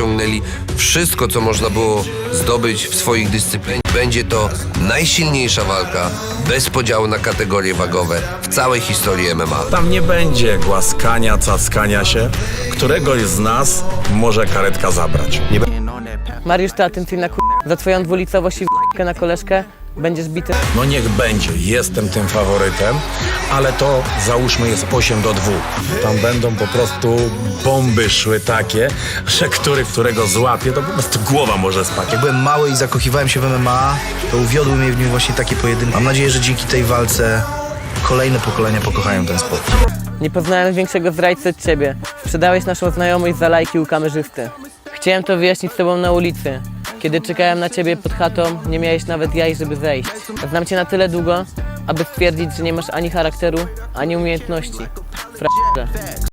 osiągnęli wszystko, co można było zdobyć w swoich dyscyplinach. Będzie to najsilniejsza walka bez podziału na kategorie wagowe w całej historii MMA. Tam nie będzie głaskania, cackania się. Któregoś z nas może karetka zabrać. Mariusz, ty atencyjna kur... Za twoją dwulicowość i na koleżkę będziesz bity. No niech będzie, jestem tym faworytem, ale to załóżmy jest 8 do 2. Tam będą po prostu bomby szły takie, że który którego złapie, to po prostu głowa może spać. Jak byłem mały i zakochiwałem się w MMA, to uwiodły mnie w nim właśnie takie pojedynki. Mam nadzieję, że dzięki tej walce kolejne pokolenia pokochają ten sport. Nie poznałem większego zdrajcy od ciebie. Sprzedałeś naszą znajomość za lajki u kamerzysty. Chciałem to wyjaśnić z tobą na ulicy. Kiedy czekałem na ciebie pod chatą, nie miałeś nawet jaj, żeby wejść. Znam cię na tyle długo, aby stwierdzić, że nie masz ani charakteru, ani umiejętności. Fra***e.